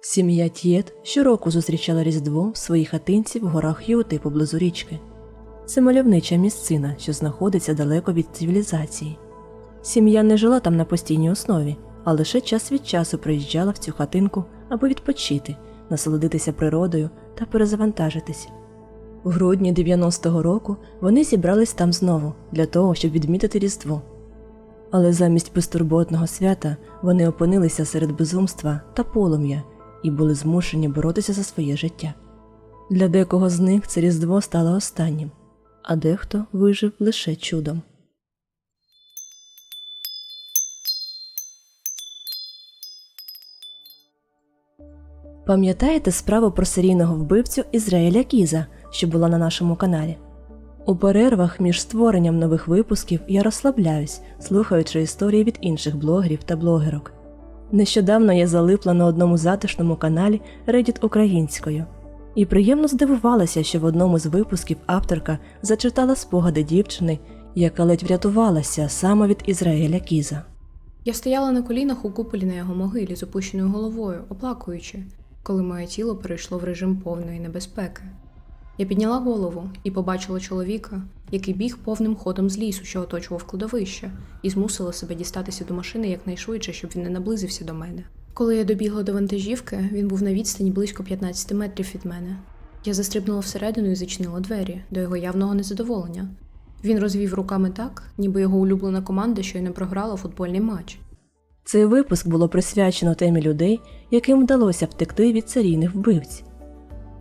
Сім'я Т'єт щороку зустрічала Різдво в своїй хатинці в горах Юти поблизу річки. Це мальовнича місцина, що знаходиться далеко від цивілізації. Сім'я не жила там на постійній основі, а лише час від часу приїжджала в цю хатинку, аби відпочити, насолодитися природою та перезавантажитись. У грудні 90-го року вони зібрались там знову для того, щоб відмітити Різдво. Але замість безтурботного свята вони опинилися серед безумства та полум'я і були змушені боротися за своє життя. Для декого з них це Різдво стало останнім, а дехто вижив лише чудом. Пам'ятаєте справу про серійного вбивцю Ізраїля Кіза, що була на нашому каналі? У перервах між створенням нових випусків я розслабляюсь, слухаючи історії від інших блогерів та блогерок. Нещодавно я залипла на одному затишному каналі Reddit українською і приємно здивувалася, що в одному з випусків авторка зачитала спогади дівчини, яка ледь врятувалася саме від Ізраїля Кіза. Я стояла на колінах у куполі на його могилі з опущеною головою, оплакуючи, коли моє тіло перейшло в режим повної небезпеки. Я підняла голову і побачила чоловіка, який біг повним ходом з лісу, що оточував кладовище, і змусила себе дістатися до машини якнайшвидше, щоб він не наблизився до мене. Коли я добігла до вантажівки, він був на відстані близько 15 метрів від мене. Я застрибнула всередину і зачинила двері до його явного незадоволення. Він розвів руками так, ніби його улюблена команда щойно програла футбольний матч. Цей випуск було присвячено темі людей, яким вдалося втекти від серійних вбивць.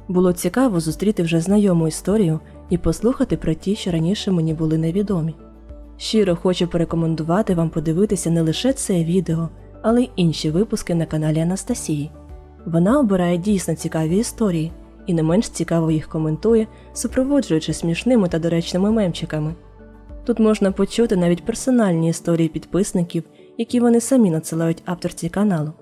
Було цікаво зустріти вже знайому історію і послухати про ті, що раніше мені були невідомі. Щиро хочу порекомендувати вам подивитися не лише це відео, але й інші випуски на каналі Анастасії. Вона обирає дійсно цікаві історії і не менш цікаво їх коментує, супроводжуючи смішними та доречними мемчиками. Тут можна почути навіть персональні історії підписників, які вони самі надсилають авторці каналу.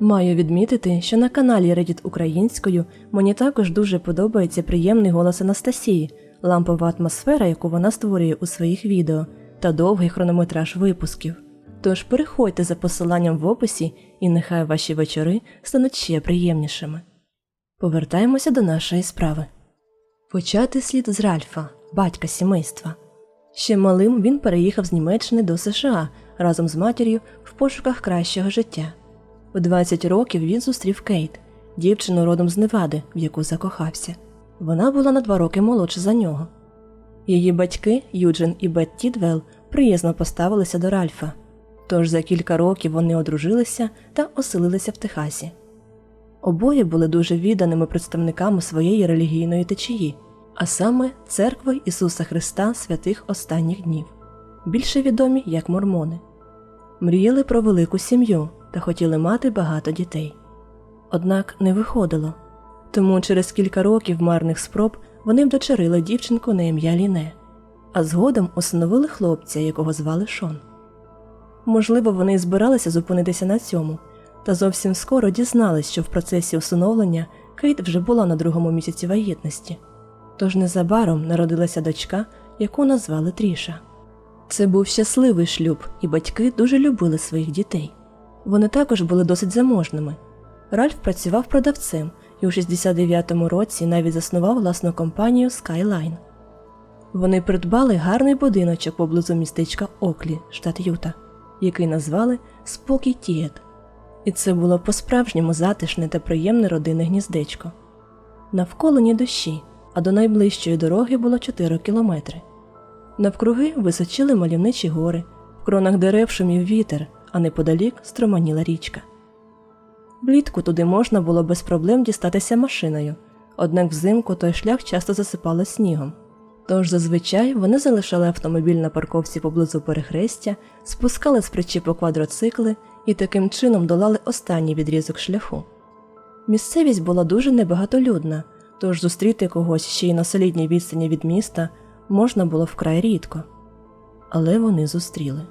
Маю відмітити, що на каналі Reddit українською мені також дуже подобається приємний голос Анастасії, лампова атмосфера, яку вона створює у своїх відео, та довгий хронометраж випусків. Тож переходьте за посиланням в описі, і нехай ваші вечори стануть ще приємнішими. Повертаємося до нашої справи. Почати слід з Ральфа, батька сімейства. Ще малим він переїхав з Німеччини до США разом з матір'ю в пошуках кращого життя. У 20 років він зустрів Кейт, дівчину родом з Невади, в яку закохався. Вона була на два роки молодша за нього. Її батьки, Юджин і Бет Тідвелл, приязно поставилися до Ральфа, тож за кілька років вони одружилися та оселилися в Техасі. Обоє були дуже відданими представниками своєї релігійної течії, а саме Церкви Ісуса Христа святих останніх днів, більше відомі як мормони. Мріяли про велику сім'ю та хотіли мати багато дітей. Однак не виходило, тому через кілька років марних спроб вони вдочерили дівчинку на ім'я Ліне, а згодом усиновили хлопця, якого звали Шон. Можливо, вони й збиралися зупинитися на цьому, та зовсім скоро дізнались, що в процесі усиновлення Кейт вже була на другому місяці вагітності. Тож незабаром народилася дочка, яку назвали Тріша. Це був щасливий шлюб, і батьки дуже любили своїх дітей. Вони також були досить заможними. Ральф працював продавцем і у 69-му році навіть заснував власну компанію Skyline. Вони придбали гарний будиночок поблизу містечка Оклі, штат Юта, який назвали Спокій Тієт. І це було по-справжньому затишне та приємне родинне гніздечко. Навколо ні дощі, а до найближчої дороги було 4 кілометри. Навкруги височили мальовничі гори, в кронах дерев шумів вітер, а неподалік строманіла річка. Влітку туди можна було без проблем дістатися машиною, однак взимку той шлях часто засипало снігом. Тож зазвичай вони залишали автомобіль на парковці поблизу перехрестя, спускали з причіпу квадроцикли і таким чином долали останній відрізок шляху. Місцевість була дуже небагатолюдна, тож зустріти когось ще й на солідній відстані від міста можна було вкрай рідко. Але вони зустріли.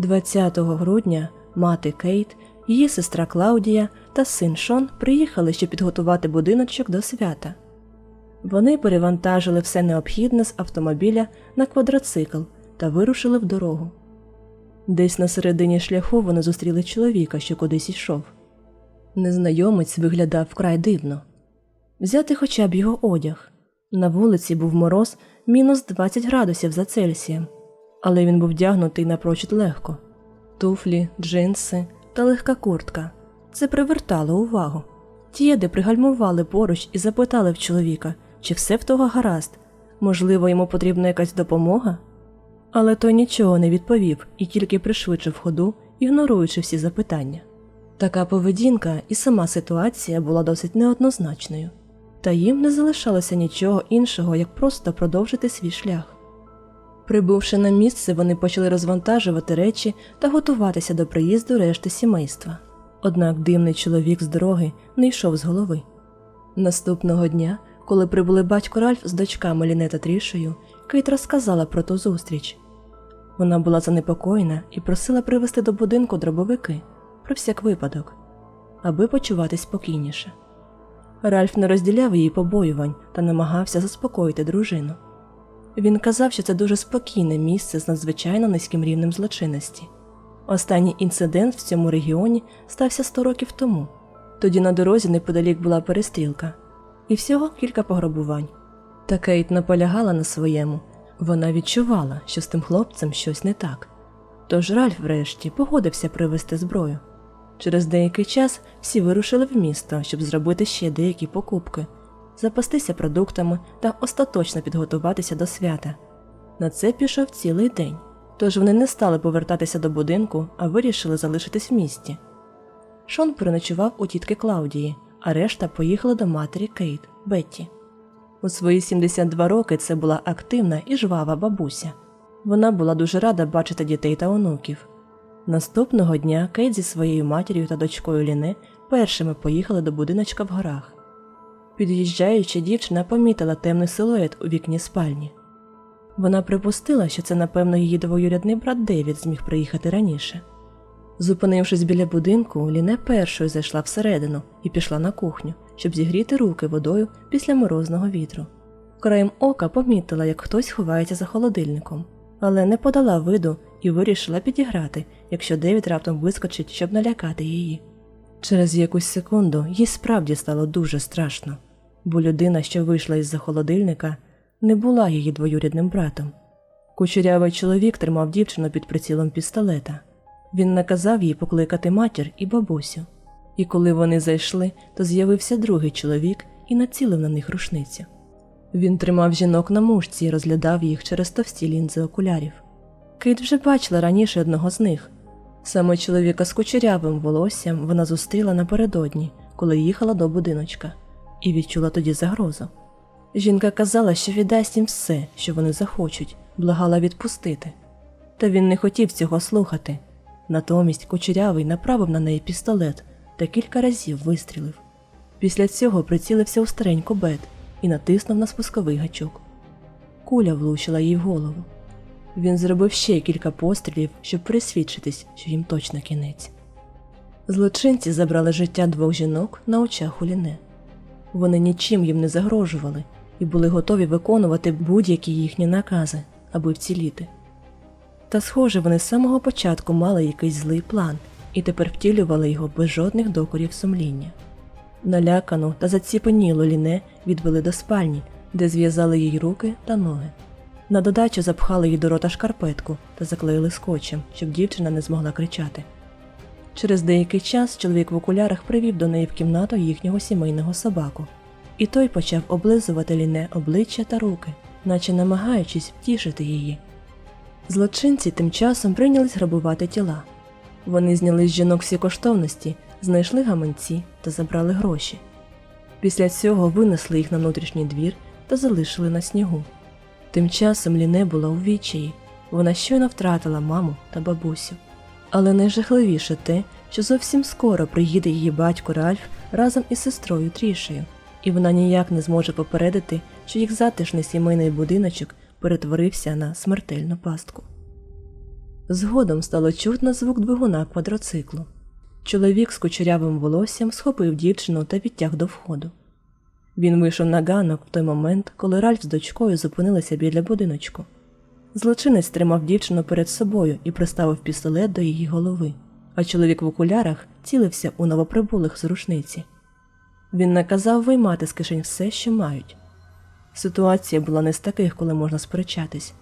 20 грудня мати Кейт, її сестра Клаудія та син Шон приїхали, щоб підготувати будиночок до свята. Вони перевантажили все необхідне з автомобіля на квадроцикл та вирушили в дорогу. Десь на середині шляху вони зустріли чоловіка, що кудись йшов. Незнайомець виглядав вкрай дивно. Взяти хоча б його одяг. На вулиці був мороз мінус 20 градусів за Цельсієм, але він був вдягнутий напрочуд легко. Туфлі, джинси та легка куртка. Це привертало увагу. Тієди пригальмували поруч і запитали в чоловіка, чи все в того гаразд, можливо, йому потрібна якась допомога? Але той нічого не відповів і тільки пришвидшив ходу, ігноруючи всі запитання. Така поведінка і сама ситуація була досить неоднозначною, та їм не залишалося нічого іншого, як просто продовжити свій шлях. Прибувши на місце, вони почали розвантажувати речі та готуватися до приїзду решти сімейства. Однак дивний чоловік з дороги не йшов з голови. Наступного дня, коли прибули батько Ральф з дочками Ліне та Трішею, Кейт розказала про ту зустріч. Вона була занепокоєна і просила привезти до будинку дробовики про всяк випадок, аби почуватись спокійніше. Ральф не розділяв її побоювань та намагався заспокоїти дружину. Він казав, що це дуже спокійне місце з надзвичайно низьким рівнем злочинності. Останній інцидент в цьому регіоні стався 100 років тому. Тоді на дорозі неподалік була перестрілка, і всього кілька пограбувань. Та Кейт наполягала на своєму. Вона відчувала, що з тим хлопцем щось не так. Тож Ральф, врешті, погодився привезти зброю. Через деякий час всі вирушили в місто, щоб зробити ще деякі покупки, запастися продуктами та остаточно підготуватися до свята. На це пішов цілий день, тож вони не стали повертатися до будинку, а вирішили залишитись в місті. Шон переночував у тітки Клаудії, а решта поїхала до матері Кейт Бетті. У свої 72 роки це була активна і жвава бабуся. Вона була дуже рада бачити дітей та онуків. Наступного дня Кейт зі своєю матір'ю та дочкою Ліне першими поїхали до будиночка в горах. Під'їжджаючи, дівчина помітила темний силует у вікні спальні. Вона припустила, що це, напевно, її двоюрядний брат Девід зміг приїхати раніше. Зупинившись біля будинку, Ліне першою зайшла всередину і пішла на кухню, щоб зігріти руки водою після морозного вітру. Краєм ока помітила, як хтось ховається за холодильником, але не подала виду і вирішила підіграти, якщо Девід раптом вискочить, щоб налякати її. Через якусь секунду їй справді стало дуже страшно, бо людина, що вийшла із-за холодильника, не була її двоюрідним братом. Кучерявий чоловік тримав дівчину під прицілом пістолета. Він наказав їй покликати матір і бабусю. І коли вони зайшли, то з'явився другий чоловік і націлив на них рушницю. Він тримав жінок на мушці і розглядав їх через товсті лінзи окулярів. Кейт вже бачила раніше одного з них. Саме чоловіка з кучерявим волоссям вона зустріла напередодні, коли їхала до будиночка, і відчула тоді загрозу. Жінка казала, що віддасть їм все, що вони захочуть, благала відпустити. Та він не хотів цього слухати. Натомість кучерявий направив на неї пістолет та кілька разів вистрілив. Після цього прицілився у стареньку бет і натиснув на спусковий гачок. Куля влучила їй в голову. Він зробив ще кілька пострілів, щоб присвідчитись, що їм точно кінець. Злочинці забрали життя двох жінок на очах у Ліне. Вони нічим їм не загрожували і були готові виконувати будь-які їхні накази, аби вціліти. Та, схоже, вони з самого початку мали якийсь злий план і тепер втілювали його без жодних докорів сумління. Налякану та заціпенілу ліне відвели до спальні, де зв'язали їй руки та ноги. На додачу запхали їй до рота шкарпетку та заклеїли скотчем, щоб дівчина не змогла кричати. Через деякий час чоловік в окулярах привів до неї в кімнату їхнього сімейного собаку, і той почав облизувати ліне обличчя та руки, наче намагаючись втішити її. Злочинці тим часом прийнялись грабувати тіла. Вони зняли з жінок всі коштовності, знайшли гаманці та забрали гроші. Після цього винесли їх на внутрішній двір та залишили на снігу. Тим часом Ліне була у відчаї, вона щойно втратила маму та бабусю. Але найжахливіше те, що зовсім скоро приїде її батько Ральф разом із сестрою Трішею, і вона ніяк не зможе попередити, що їх затишний сімейний будиночок перетворився на смертельну пастку. Згодом стало чутно звук двигуна квадроциклу. Чоловік з кучерявим волоссям схопив дівчину та відтяг до входу. Він вийшов на ганок в той момент, коли Ральф з дочкою зупинилися біля будиночку. Злочинець тримав дівчину перед собою і приставив пістолет до її голови. а чоловік в окулярах цілився у новоприбулих з рушниці. Він наказав виймати з кишень все, що мають. Ситуація була не з таких, коли можна сперечатись.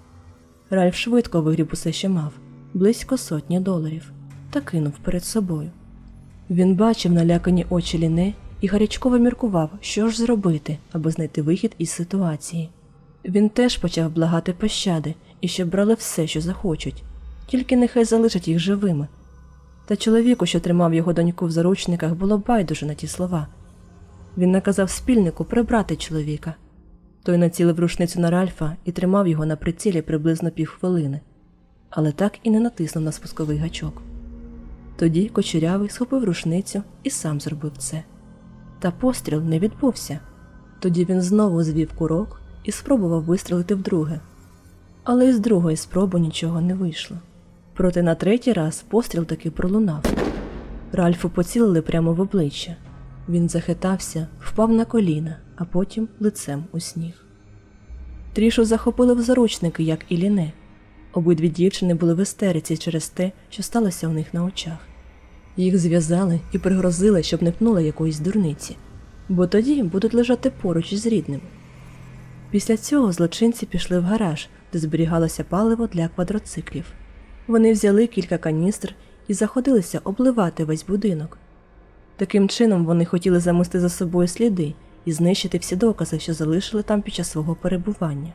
Ральф швидко вигріб усе, що мав, близько сотні доларів, та кинув перед собою. Він бачив налякані очі Ліне і гарячково міркував, що ж зробити, аби знайти вихід із ситуації. Він теж почав благати пощади і щоб брали все, що захочуть, тільки нехай залишать їх живими. Та чоловіку, що тримав його доньку в заручниках, було байдуже на ті слова. Він наказав спільнику прибрати чоловіка. Той націлив рушницю на Ральфа і тримав його на прицілі приблизно півхвилини, але так і не натиснув на спусковий гачок. Тоді кочерявий схопив рушницю і сам зробив це. Та постріл не відбувся. Тоді він знову звів курок і спробував вистрелити вдруге. Але із другої спроби нічого не вийшло. Проте на третій раз постріл таки пролунав. Ральфу поцілили прямо в обличчя. Він захитався, впав на коліна, а потім лицем у сніг. Трішу захопили в заручники, як і Ліне. Обидві дівчини були в істериці через те, що сталося у них на очах. Їх зв'язали і пригрозили, щоб не пнула якоїсь дурниці, бо тоді будуть лежати поруч із рідними. Після цього злочинці пішли в гараж, де зберігалося паливо для квадроциклів. Вони взяли кілька каністр і заходилися обливати весь будинок. Таким чином вони хотіли замести за собою сліди і знищити всі докази, що залишили там під час свого перебування.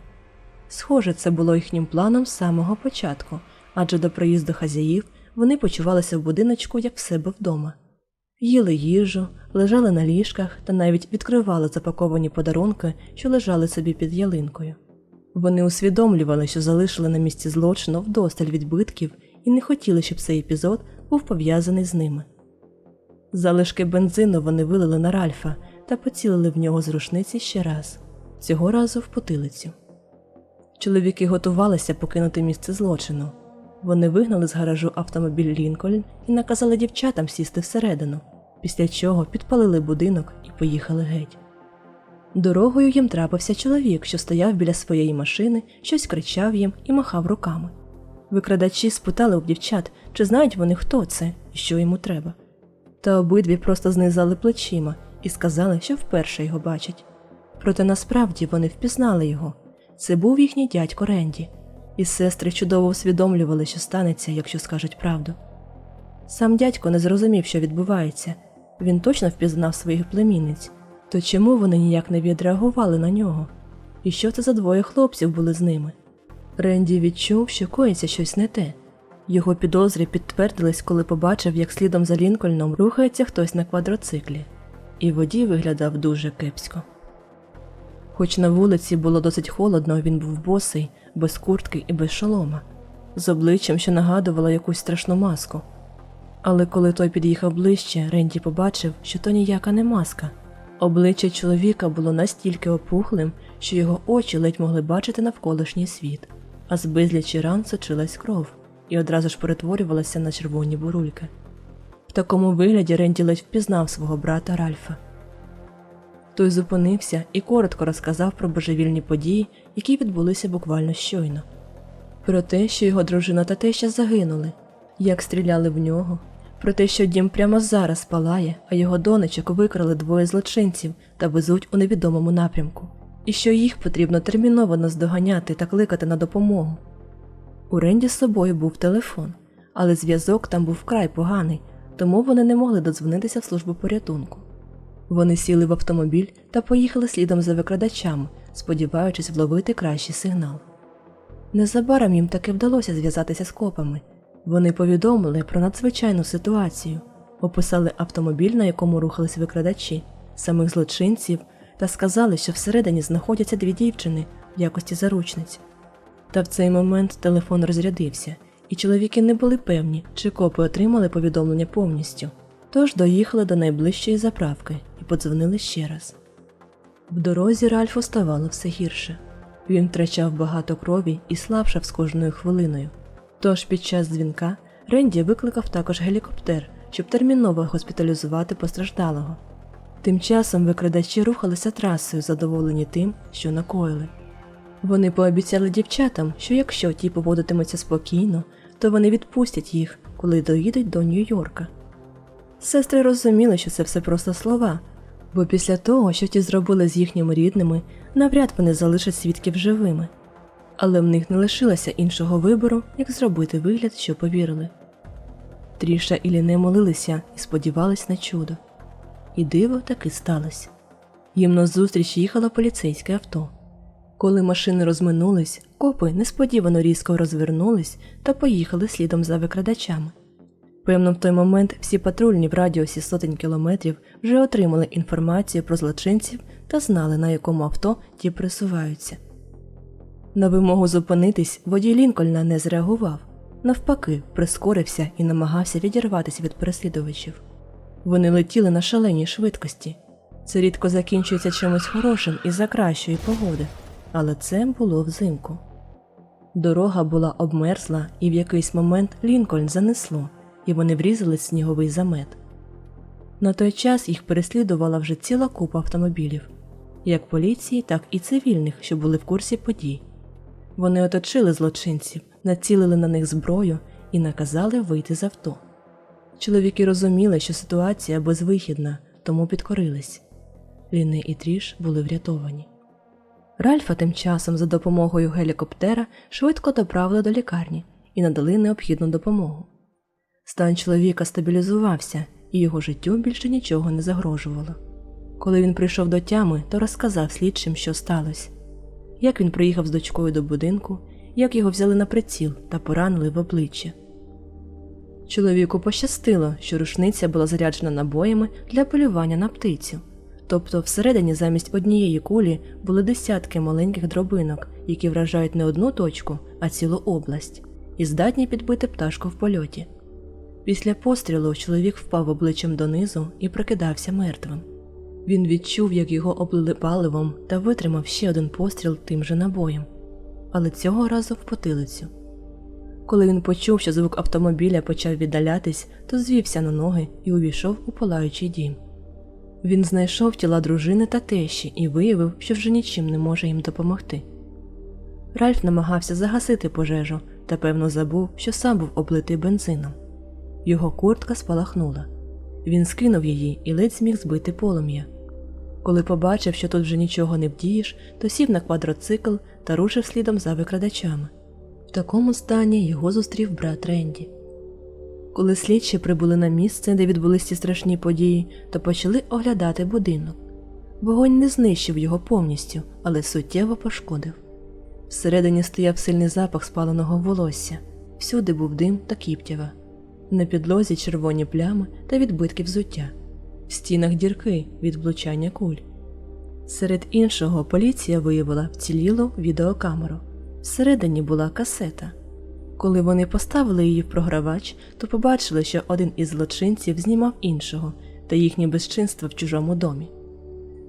Схоже, це було їхнім планом з самого початку, адже до приїзду хазяїв вони почувалися в будиночку як в себе вдома. Їли їжу, лежали на ліжках та навіть відкривали запаковані подарунки, що лежали собі під ялинкою. Вони усвідомлювали, що залишили на місці злочину вдосталь відбитків і не хотіли, щоб цей епізод був пов'язаний з ними. Залишки бензину вони вилили на Ральфа та поцілили в нього з рушниці ще раз, цього разу в потилицю. Чоловіки готувалися покинути місце злочину. Вони вигнали з гаражу автомобіль Лінкольн і наказали дівчатам сісти всередину, після чого підпалили будинок і поїхали геть. Дорогою їм трапився чоловік, що стояв біля своєї машини, щось кричав їм і махав руками. Викрадачі спитали у дівчат, чи знають вони, хто це і що йому треба. Та обидві просто знизали плечима і сказали, що вперше його бачать. Проте насправді вони впізнали його. Це був їхній дядько Ренді, і сестри чудово усвідомлювали, що станеться, якщо скажуть правду. Сам дядько не зрозумів, що відбувається. Він точно впізнав своїх племінниць, то чому вони ніяк не відреагували на нього? І що це за двоє хлопців були з ними? Ренді відчув, що коїться щось не те. Його підозри підтвердились, коли побачив, як слідом за Лінкольном рухається хтось на квадроциклі, і водій виглядав дуже кепсько. Хоч на вулиці було досить холодно, він був босий, без куртки і без шолома, з обличчям, що нагадувало якусь страшну маску. Але коли той під'їхав ближче, Ренді побачив, що то ніяка не маска. Обличчя чоловіка було настільки опухлим, що його очі ледь могли бачити навколишній світ, а з безлічі ран сочилась кров і одразу ж перетворювалася на червоні бурульки. В такому вигляді Ренді ледь впізнав свого брата Ральфа. Той зупинився і коротко розказав про божевільні події, які відбулися буквально щойно. Про те, що його дружина та теща загинули, як стріляли в нього, про те, що дім прямо зараз палає, а його донечок викрали двоє злочинців та везуть у невідомому напрямку, і що їх потрібно терміново наздоганяти та кликати на допомогу. У Ренді з собою був телефон, але зв'язок там був вкрай поганий, тому вони не могли додзвонитися в службу порятунку. Вони сіли в автомобіль та поїхали слідом за викрадачами, сподіваючись вловити кращий сигнал. Незабаром їм таки вдалося зв'язатися з копами. Вони повідомили про надзвичайну ситуацію, описали автомобіль, на якому рухались викрадачі, самих злочинців, та сказали, що всередині знаходяться дві дівчини в якості заручниць. Та в цей момент телефон розрядився, і чоловіки не були певні, чи копи отримали повідомлення повністю. Тож доїхали до найближчої заправки і подзвонили ще раз. В дорозі Ральфу ставало все гірше. Він втрачав багато крові і слабшав з кожною хвилиною. Тож під час дзвінка Ренді викликав також гелікоптер, щоб терміново госпіталізувати постраждалого. Тим часом викрадачі рухалися трасою, задоволені тим, що накоїли. Вони пообіцяли дівчатам, що якщо ті поводитимуться спокійно, то вони відпустять їх, коли доїдуть до Нью-Йорка. Сестри розуміли, що це все просто слова, бо після того, що ті зробили з їхніми рідними, навряд вони залишать свідків живими. Але в них не лишилося іншого вибору, як зробити вигляд, що повірили. Тріша і Ліне молилися і сподівались на чудо. І диво таки сталося. Їм назустріч їхало поліцейське авто. Коли машини розминулись, копи несподівано різко розвернулись та поїхали слідом за викрадачами. Певно, в той момент всі патрульні в радіусі сотень кілометрів вже отримали інформацію про злочинців та знали, на якому авто ті присуваються. На вимогу зупинитись водій Лінкольна не зреагував, навпаки, прискорився і намагався відірватися від переслідувачів. Вони летіли на шаленій швидкості. Це рідко закінчується чимось хорошим із-за кращої погоди, але це було взимку. Дорога була обмерзла, і в якийсь момент Лінкольн занесло, і вони врізали сніговий замет. На той час їх переслідувала вже ціла купа автомобілів, як поліції, так і цивільних, що були в курсі подій. Вони оточили злочинців, націлили на них зброю і наказали вийти з авто. Чоловіки розуміли, що ситуація безвихідна, тому підкорились. Ліни і Тріш були врятовані. Ральфа тим часом за допомогою гелікоптера швидко доправили до лікарні і надали необхідну допомогу. Стан чоловіка стабілізувався, і його життю більше нічого не загрожувало. Коли він прийшов до тями, то розказав слідчим, що сталося, як він приїхав з дочкою до будинку, як його взяли на приціл та поранили в обличчя. Чоловіку пощастило, що рушниця була заряджена набоями для полювання на птицю. Тобто всередині замість однієї кулі були десятки маленьких дробинок, які вражають не одну точку, а цілу область, і здатні підбити пташку в польоті. Після пострілу чоловік впав обличчям донизу і прокидався мертвим. Він відчув, як його облили паливом та витримав ще один постріл тим же набоєм, але цього разу в потилицю. Коли він почув, що звук автомобіля почав віддалятись, то звівся на ноги і увійшов у палаючий дім. Він знайшов тіла дружини та тещі і виявив, що вже нічим не може їм допомогти. Ральф намагався загасити пожежу та певно забув, що сам був облитий бензином. Його куртка спалахнула. Він скинув її і ледь зміг збити полум'я. Коли побачив, що тут вже нічого не вдієш, то сів на квадроцикл та рушив слідом за викрадачами. В такому стані його зустрів брат Ренді. Коли слідчі прибули на місце, де відбулись ці страшні події, то почали оглядати будинок. Вогонь не знищив його повністю, але суттєво пошкодив. Всередині стояв сильний запах спаленого волосся, всюди був дим та кіптява. На підлозі червоні плями та відбитки взуття, стінах дірки від влучання куль. Серед іншого поліція виявила вцілілу відеокамеру. Всередині була касета. Коли вони поставили її в програвач, то побачили, що один із злочинців знімав іншого та їхнє безчинство в чужому домі.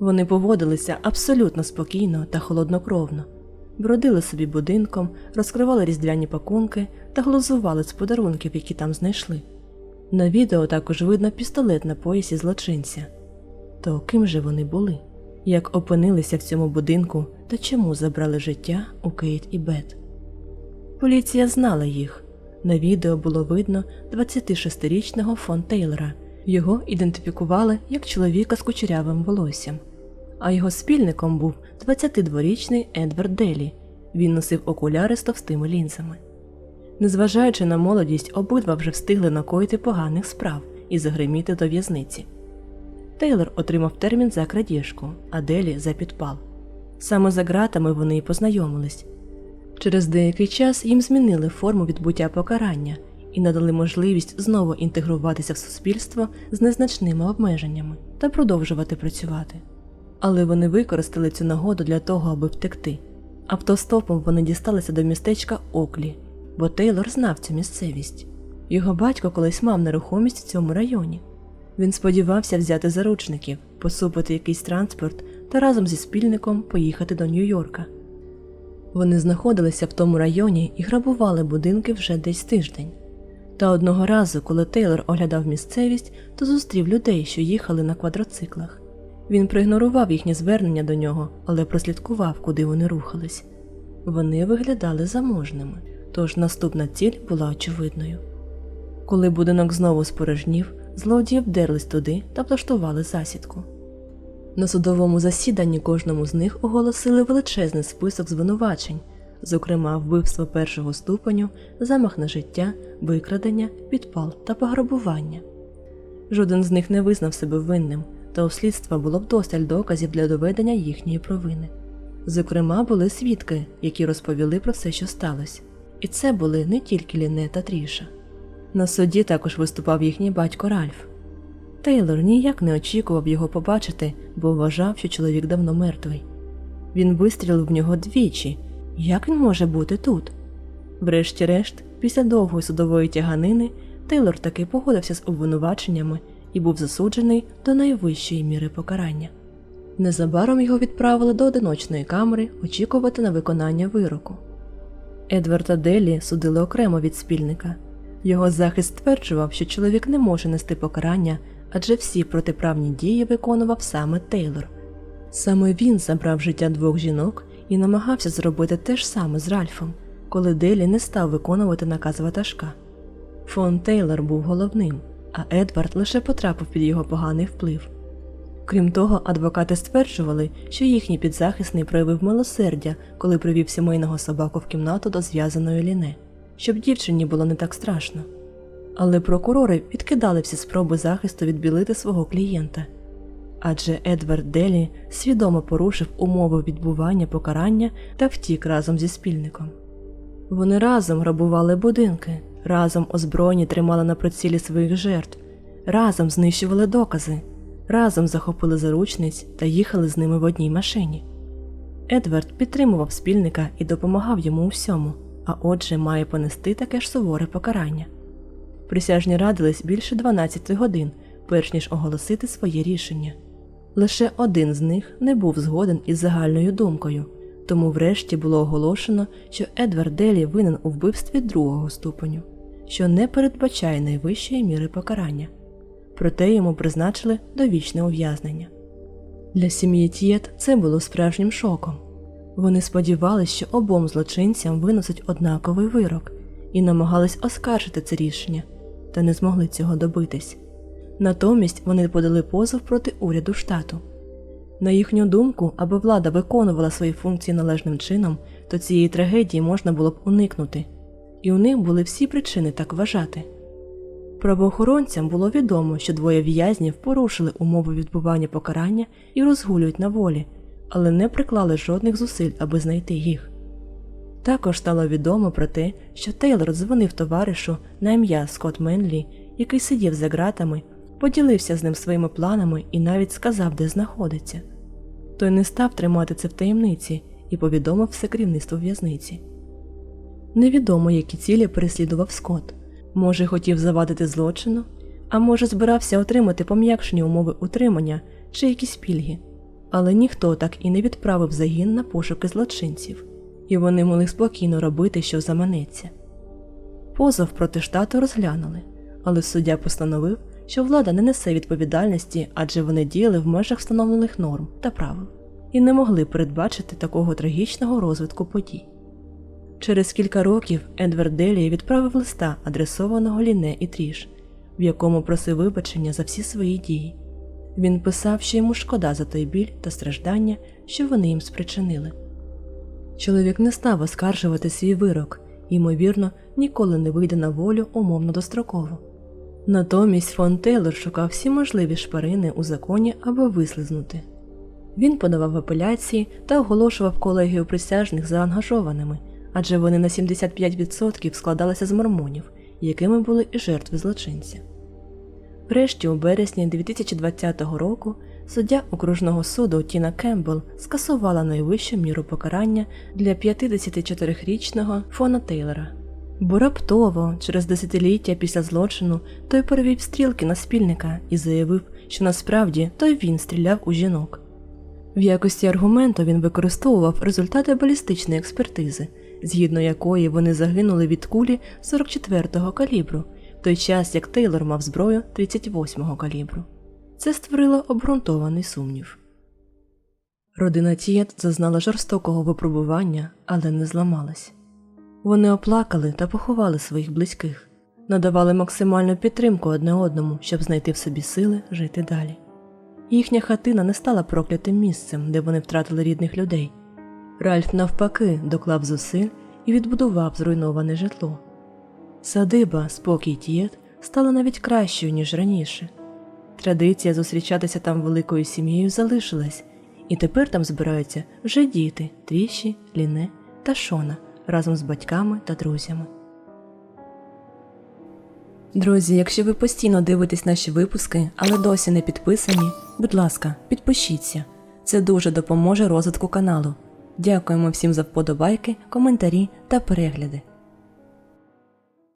Вони поводилися абсолютно спокійно та холоднокровно, бродили собі будинком, розкривали різдвяні пакунки та глузували з подарунків, які там знайшли. На відео також видно пістолет на поясі злочинця. То ким же вони були? Як опинилися в цьому будинку та чому забрали життя у Кейт і Бет? Поліція знала їх. На відео було видно 26-річного фон Тейлора. Його ідентифікували як чоловіка з кучерявим волоссям. А його спільником був 22-річний Едвард Делі. Він носив окуляри з товстими лінзами. Незважаючи на молодість, обидва вже встигли накоїти поганих справ і загриміти до в'язниці. Тейлор отримав термін за крадіжку, а Делі за підпал. Саме за ґратами вони й познайомились. Через деякий час їм змінили форму відбуття покарання і надали можливість знову інтегруватися в суспільство з незначними обмеженнями та продовжувати працювати. Але вони використали цю нагоду для того, аби втекти. Автостопом вони дісталися до містечка Оклі, бо Тейлор знав цю місцевість. Його батько колись мав нерухомість в цьому районі. Він сподівався взяти заручників, посупити якийсь транспорт та разом зі спільником поїхати до Нью-Йорка. Вони знаходилися в тому районі і грабували будинки вже десь тиждень. Та одного разу, коли Тейлор оглядав місцевість, то зустрів людей, що їхали на квадроциклах. Він проігнорував їхнє звернення до нього, але прослідкував, куди вони рухались. Вони виглядали заможними, тож наступна ціль була очевидною. Коли будинок знову спорожнів, злодії вдерлись туди та влаштували засідку. На судовому засіданні кожному з них оголосили величезний список звинувачень, зокрема вбивство першого ступеню, замах на життя, викрадення, підпал та пограбування. Жоден з них не визнав себе винним, та у слідства було вдосталь доказів для доведення їхньої провини. Зокрема, були свідки, які розповіли про все, що сталося, і це були не тільки Ліне та Тріша. На суді також виступав їхній батько Ральф. Тейлор ніяк не очікував його побачити, бо вважав, що чоловік давно мертвий. Він вистрілив в нього двічі. Як він може бути тут? Врешті-решт, після довгої судової тяганини, Тейлор таки погодився з обвинуваченнями і був засуджений до найвищої міри покарання. Незабаром його відправили до одиночної камери очікувати на виконання вироку. Едварда Делі судили окремо від спільника. Його захист стверджував, що чоловік не може нести покарання, адже всі протиправні дії виконував саме Тейлор. Саме він забрав життя двох жінок і намагався зробити те ж саме з Ральфом, коли Делі не став виконувати наказ ватажка. Фон Тейлор був головним, а Едвард лише потрапив під його поганий вплив. Крім того, адвокати стверджували, що їхній підзахисний проявив милосердя, коли привів сімейного собаку в кімнату до зв'язаної ліне, щоб дівчині було не так страшно. Але прокурори відкидали всі спроби захисту відбілити свого клієнта. Адже Едвард Делі свідомо порушив умови відбування покарання та втік разом зі спільником. Вони разом грабували будинки, разом озброєні тримали на прицілі своїх жертв, разом знищували докази, разом захопили заручниць та їхали з ними в одній машині. Едвард підтримував спільника і допомагав йому у всьому, а отже, має понести таке ж суворе покарання. Присяжні радились більше 12 годин, перш ніж оголосити своє рішення. Лише один з них не був згоден із загальною думкою, тому врешті було оголошено, що Едвард Делі винен у вбивстві другого ступеню, що не передбачає найвищої міри покарання. Проте йому призначили довічне ув'язнення. Для сім'ї Тієт це було справжнім шоком. Вони сподівались, що обом злочинцям виносять однаковий вирок і намагались оскаржити це рішення, та не змогли цього добитись. Натомість вони подали позов проти уряду штату. На їхню думку, аби влада виконувала свої функції належним чином, то цієї трагедії можна було б уникнути, і у них були всі причини так вважати. Правоохоронцям було відомо, що двоє в'язнів порушили умови відбування покарання і розгулюють на волі, але не приклали жодних зусиль, аби знайти їх. Також стало відомо про те, що Тейлор дзвонив товаришу на ім'я Скотт Менлі, який сидів за ґратами, поділився з ним своїми планами і навіть сказав, де знаходиться. Той не став тримати це в таємниці і повідомив все керівництво в'язниці. Невідомо, які цілі переслідував Скотт. Може, хотів завадити злочину, а може, збирався отримати пом'якшені умови утримання чи якісь пільги, але ніхто так і не відправив загін на пошуки злочинців, і вони могли спокійно робити, що заманеться. Позов проти штату розглянули, але суддя постановив, що влада не несе відповідальності, адже вони діяли в межах встановлених норм та правил. І не могли передбачити такого трагічного розвитку подій. Через кілька років Едвард Делі відправив листа, адресованого Ліне і Тріш, в якому просив вибачення за всі свої дії. Він писав, що йому шкода за той біль та страждання, що вони їм спричинили. Чоловік не став оскаржувати свій вирок ймовірно, ніколи не вийде на волю умовно достроково. Натомість фон Тейлор шукав всі можливі шпарини у законі, аби вислизнути. Він подавав апеляції та оголошував колегію присяжних заангажованими, адже вони на 75% складалися з мормонів, якими були і жертви злочинця. Врешті, у березні 2020 року, суддя окружного суду Тіна Кембл скасувала найвищу міру покарання для 54-річного Фона Тейлора. Бо раптово, через десятиліття після злочину, той перевів стрілки на спільника і заявив, що насправді той він стріляв у жінок. В якості аргументу він використовував результати балістичної експертизи, згідно якої вони загинули від кулі 44-го калібру, в той час як Тейлор мав зброю 38-го калібру. Це створило обґрунтований сумнів. Родина Тієт зазнала жорстокого випробування, але не зламалась. Вони оплакали та поховали своїх близьких, надавали максимальну підтримку одне одному, щоб знайти в собі сили жити далі. Їхня хатина не стала проклятим місцем, де вони втратили рідних людей. Ральф, навпаки, доклав зусиль і відбудував зруйноване житло. Садиба, спокій тієт стала навіть кращою, ніж раніше. Традиція зустрічатися там великою сім'єю залишилась, і тепер там збираються вже діти Тріші, Ліне та Шона разом з батьками та друзями. Друзі, якщо ви постійно дивитесь наші випуски, але досі не підписані, будь ласка, підпишіться. Це дуже допоможе розвитку каналу. Дякуємо всім за вподобайки, коментарі та перегляди.